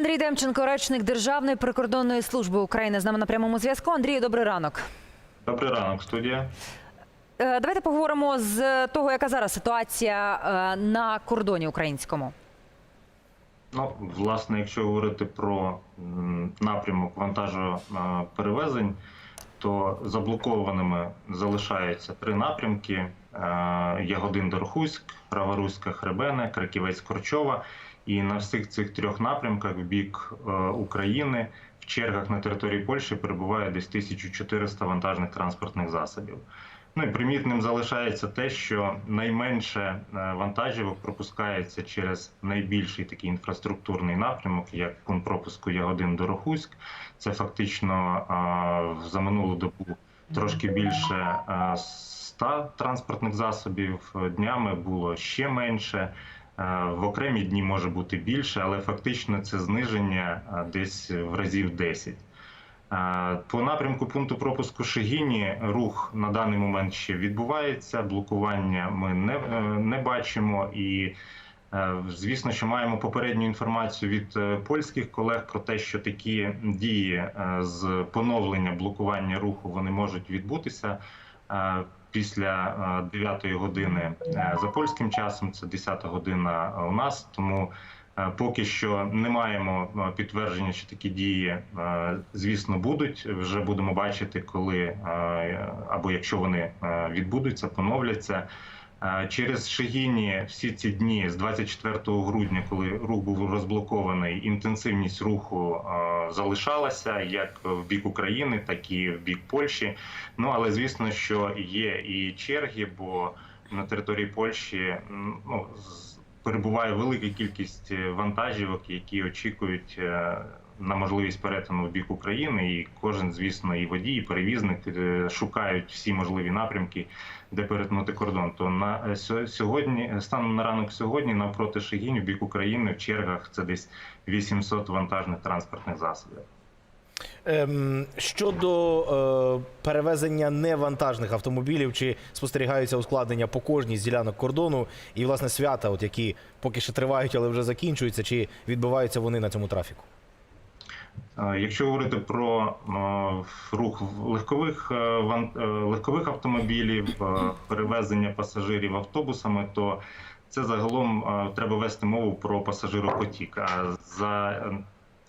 Андрій Демченко, речник Державної прикордонної служби України, з нами на прямому зв'язку. Андрію, добрий ранок. Добрий ранок, студія. Е, Давайте поговоримо з того, яка зараз ситуація е, на кордоні українському. Ну, власне, якщо говорити про напрямок вантажоперевезень, то заблокованими залишаються три напрямки: Е, Ягодин Дорхуськ, Раворуська Хребене, Краківець Корчова. І на всіх цих трьох напрямках в бік е, України в чергах на території Польщі перебуває десь 1400 вантажних транспортних засобів. Ну і примітним залишається те, що найменше е, вантажівок пропускається через найбільший такий інфраструктурний напрямок, як пункт пропуску Ягодин Дорохуськ. Це фактично е, за минулу добу трошки більше е, 100 транспортних засобів. Днями було ще менше. Е, В окремі дні може бути більше, але фактично це зниження е, десь в разів 10. Е, По напрямку пункту пропуску Шегіні рух на даний момент ще відбувається. Блокування ми не, е, не бачимо. І е, звісно, що маємо попередню інформацію від польських колег про те, що такі дії з поновлення блокування руху вони можуть відбутися. Після 9 години за польським часом, це 10 година у нас. Тому Поки що не маємо е, підтвердження, що такі дії, е, звісно, будуть. Вже будемо бачити, коли е, або якщо вони е, відбудуться, поновляться. Е, Через Шегіні всі ці дні з 24 грудня, коли рух був розблокований, інтенсивність руху е, залишалася як в бік України, так і в бік Польщі. Ну але звісно, що є і черги, бо на території Польщі ну, перебуває велика кількість е, вантажівок, які очікують е, на можливість перетину в бік України. І кожен, звісно, і водій, і перевізник е, шукають всі можливі напрямки, де перетнути кордон. То на сьогодні, станом на ранок сьогодні, навпроти Шегінь, в бік України в чергах це десь 800 вантажних транспортних засобів. Ем, щодо е, перевезення невантажних автомобілів, чи спостерігаються ускладнення по кожній з ділянок кордону і власне свята, от які поки ще тривають, але вже закінчуються, чи відбуваються вони на цьому трафіку? Е, Якщо говорити про е, рух легкових легкових автомобілів, перевезення пасажирів автобусами, то це загалом треба вести мову про пасажиропотік. А за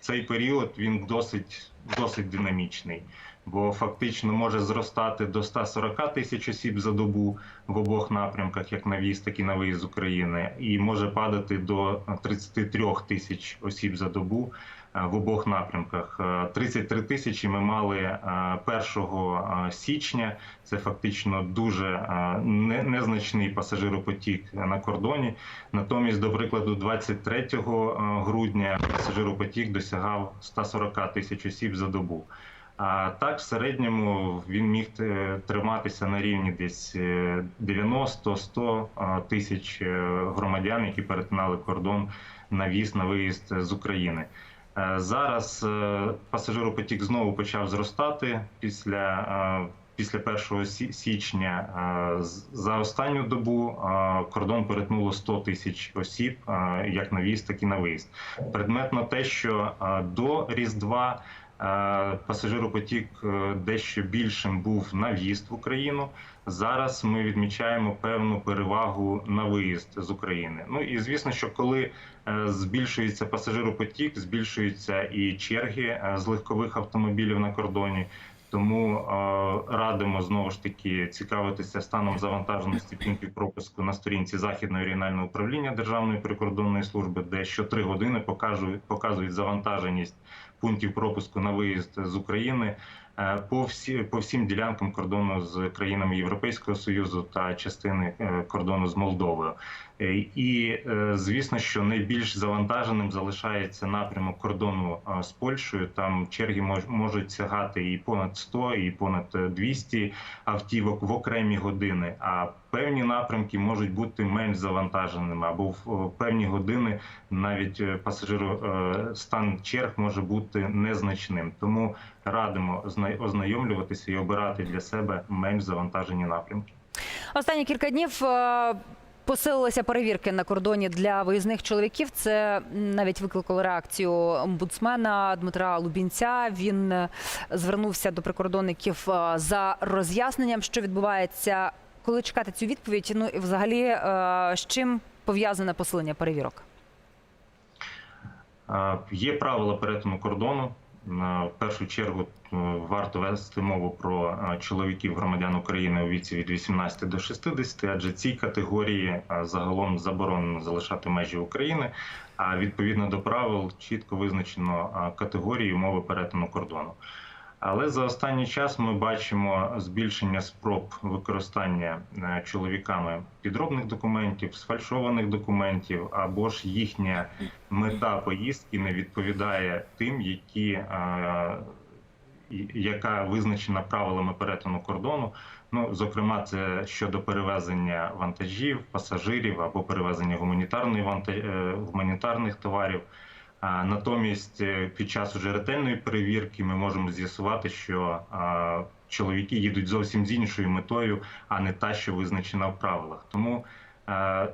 цей період він досить досить динамічний, бо фактично може зростати до 140 тисяч осіб за добу в обох напрямках, як на в'їзд, так і на виїзд з України, і може падати до 33 тисяч осіб за добу е, в обох напрямках. Е, 33 тисячі ми мали е, 1 січня. Це фактично дуже е, незначний пасажиропотік на кордоні. Натомість, до прикладу, 23 грудня пасажиропотік досягав 140 тисяч осіб за добу. А так, в середньому він міг е, триматися на рівні десь е, 90-100 е, тисяч е, громадян, які перетинали кордон на в'їзд на виїзд з України. Зараз пасажиропотік знову почав зростати після. Після 1 січня за останню добу кордон перетнуло 100 тисяч осіб, як на в'їзд, так і на виїзд. Предметно те, що до Різдва пасажиропотік е, дещо більшим був на в'їзд в Україну. Зараз ми відмічаємо певну перевагу на виїзд з України. Ну і звісно, що коли е, збільшується пасажиропотік, збільшуються і черги е, з легкових автомобілів на кордоні. Тому е, радимо знову ж таки цікавитися станом завантаженості пунктів пропуску на сторінці західного регіонального управління Державної прикордонної служби, де щотри години покажуть показують завантаженість пунктів пропуску на виїзд з України е, по всі по всім ділянкам кордону з країнами Європейського союзу та частини е, кордону з Молдовою. Е, І звісно, що найбільш завантаженим залишається напрямок кордону з Польщею. Там черги мож- можуть сягати і понад 100, і понад е, 200 автівок в окремі години. А певні напрямки можуть бути менш завантаженими, або в е, певні години навіть е, пасажиро е, стан черг може бути незначним. Тому радимо ознайомлюватися і обирати для себе менш завантажені напрямки. Останні кілька днів Посилилися перевірки на кордоні для виїзних чоловіків. Це навіть викликало реакцію омбудсмена Дмитра Лубінця. Він звернувся до прикордонників за роз'ясненням, що відбувається. Коли чекати цю відповідь? Ну і взагалі е, з чим пов'язане посилення перевірок? Е, Є правила перетину кордону. Е, В першу чергу варто вести мову про чоловіків громадян України у віці від 18 до 60, адже цій категорії загалом заборонено залишати межі України. А відповідно до правил чітко визначено категорії умови перетину кордону. Але за останній час ми бачимо збільшення спроб використання е, чоловіками підробних документів, сфальшованих документів, або ж їхня мета поїздки не відповідає тим, які, е, яка визначена правилами перетину кордону. Ну, зокрема, це щодо перевезення вантажів, пасажирів або перевезення гуманітарної е, гуманітарних товарів. Натомість е, під час уже ретельної перевірки ми можемо з'ясувати, що чоловіки їдуть зовсім з іншою метою, а не та, що визначена в правилах. Тому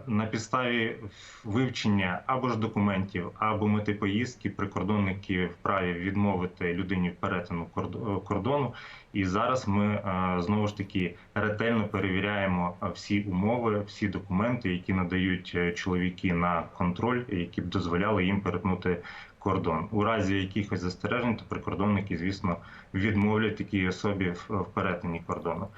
на підставі вивчення або ж документів, або мети поїздки прикордонники вправі відмовити людині в перетину корд- кордону. І зараз ми е, знову ж таки ретельно перевіряємо е, всі умови, всі документи, які надають е, чоловіки на контроль, які б дозволяли їм перетнути кордон. У разі якихось застережень, то прикордонники, звісно, відмовлять такій особі в перетині кордону.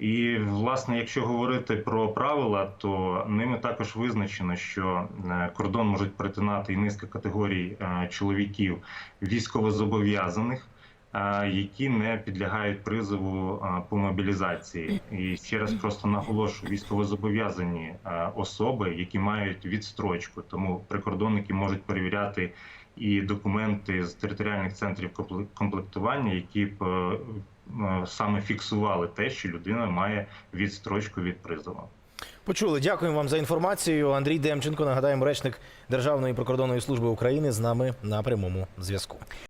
І власне, якщо говорити про правила, то ними також визначено, що е, кордон можуть перетинати і низка категорій е, чоловіків військовозобов'язаних, е, які не підлягають призову по мобілізації. І ще раз просто наголошую: військовозобов'язані особи, які мають відстрочку, тому прикордонники можуть перевіряти і документи з територіальних центрів комплектування, які саме фіксували те, що людина має відстрочку від призову. Почули. Дякуємо вам за інформацію. Андрій Демченко, нагадаємо, речник Державної прикордонної служби України з нами на прямому зв'язку.